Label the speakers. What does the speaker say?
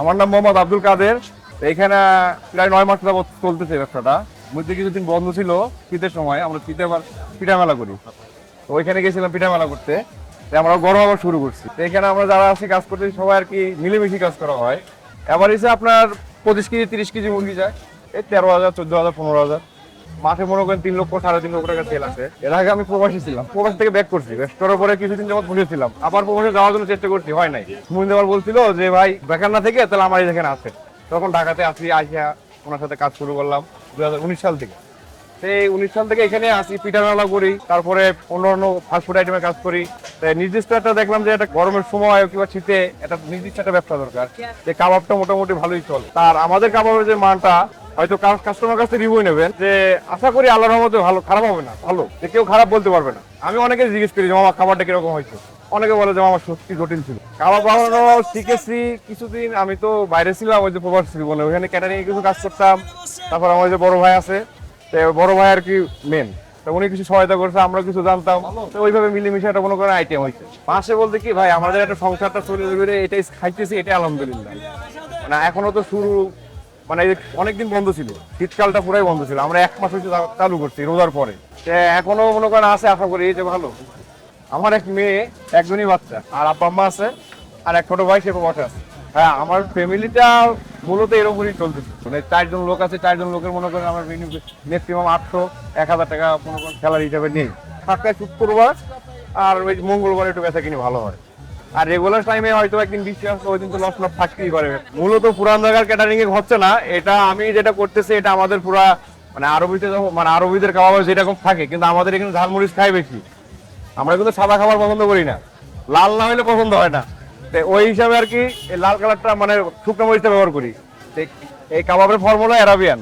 Speaker 1: আমার নাম মোহাম্মদ আব্দুল কাদের। এখানে প্রায় নয় মাস যাবত চলতেছে ব্যবসাটা। মধ্যে কিছুদিন বন্ধ ছিল শীতের সময়, আমরা শীতে পিঠা মেলা করি। তো ওইখানে গেছিলাম পিঠা মেলা করতে। আমরা গরম আবার শুরু করছি। তো এখানে আমরা যারা আছি, কাজ করতে, সবাই আর কি মিলেমিশে কাজ করা হয়। এবার এসে আপনার পঁচিশ কেজি, তিরিশ কেজি মুরগি যায়। এই তেরো হাজার, চোদ্দ হাজার, পনেরো হাজার। মাঠে মনে করেন তিন লক্ষ, সাড়ে তিন লক্ষ টাকা তেল আছে। এর আগে আমি প্রবাসী ছিলাম। প্রবাস থেকে ব্যাক করছি। ব্যাক করার পরে কিছুদিন যাবত বসেছিলাম আবার প্রবাসে যাওয়ার জন্য চেষ্টা করছি, হয় নাই। সুমন দেওয়ার বলছিল যে, ভাই, বেকার না থেকে তাহলে আমার এখানে আছে। তখন ঢাকাতে আসি আসিয়া ওনার সাথে কাজ শুরু করলাম দু সাল থেকে। সেই উনিশ সাল থেকে এখানে আসি পিঠা মেলা করি, তারপরে অন্য অন্য ফাস্টফুড আইটেমে কাজ করি। নির্দিষ্ট একটা দেখলাম যে, একটা গরমের সময় কিংবা শীতে একটা নির্দিষ্ট একটা ব্যবসা দরকার। যে কাবাবটা মোটামুটি ভালোই চলে। তার আমাদের কাবাবের যে মানটা হয়তো কাস্টমার কাছে রিভিউ নেবেন যে, আশা করি আল্লাহর রহমতে ভালো, খারাপ হবে না, ভালো। যে কেউ খারাপ বলতে পারবে না। আমি অনেকে জিজ্ঞেস করি যে আমার খাবারটা কীরকম হয়েছে? অনেকে বলে যে আমার সত্যি জটিল ছিল। কাবাব বানানো শিখেছি কিছুদিন। আমি তো বাইরে ছিলাম, ওই যে প্রবাস বলে ওখানে ক্যাটারিং কিছু কাজ করতাম। তারপর আমার যে বড় ভাই আছে, তো বড় ভাই আর কি মেন তো উনি কিছু সহায়তা করছে, আমরা কিছু জানতাম। তো ওইভাবে মিলেমিশে একটা মনে করেন আইটেম হয়েছে। পাশে বলতে কি, ভাই, আমাদের একটা সংসারটা চলে যাবে এটাই খাইতেছি, এটাই আলহামদুলিল্লাহ। মানে এখনও তো শুরু মানে অনেকদিন বন্ধ ছিল। শীতকালটা পুরাই বন্ধ ছিল। আমরা এক মাস হচ্ছে চা- চালু করছি, রোজার পরে। এখনও মনে করেন আছে, আশা করি, এই যে ভালো। আমার এক মেয়ে, একজনই বাচ্চা, আর আব্বা আম্মা আছে, আর এক ছোট ভাই, সে বসে আছে। হ্যাঁ আমার ফ্যামিলিটা মূলত এরকমই চলতেছে মানে চারজন লোক আছে, চারজন লোকের মনে করেন আমার ম্যাক্সিমাম আটশো, এক হাজার টাকা মনে করেন স্যালারি হিসাবে নেই। সপ্তাহে শুক্রবার আর ওই মঙ্গলবার একটু বেচা কিনে ভালো হয়। আর রেগুলার টাইমে হয়তো একদিন বৃষ্টি আসলে ওই দিন তো লস লস থাকতেই পারে। মূলত পুরান জায়গার ক্যাটারিং এ হচ্ছে না, এটা আমি যেটা করতেছি, এটা আমাদের পুরা মানে আরবিতে যখন মানে আরবিদের খাবার যেরকম থাকে, কিন্তু আমাদের এখানে ঝালমরিচ খাই বেশি। আমরা কিন্তু সাদা খাবার পছন্দ করি না। লাল না হলে পছন্দ হয় না। তো ওই হিসাবে আর কি লাল কালারটা মানে শুকনো মরিচটা ব্যবহার করি। এই কাবাবের ফর্মুলা অ্যারাবিয়ান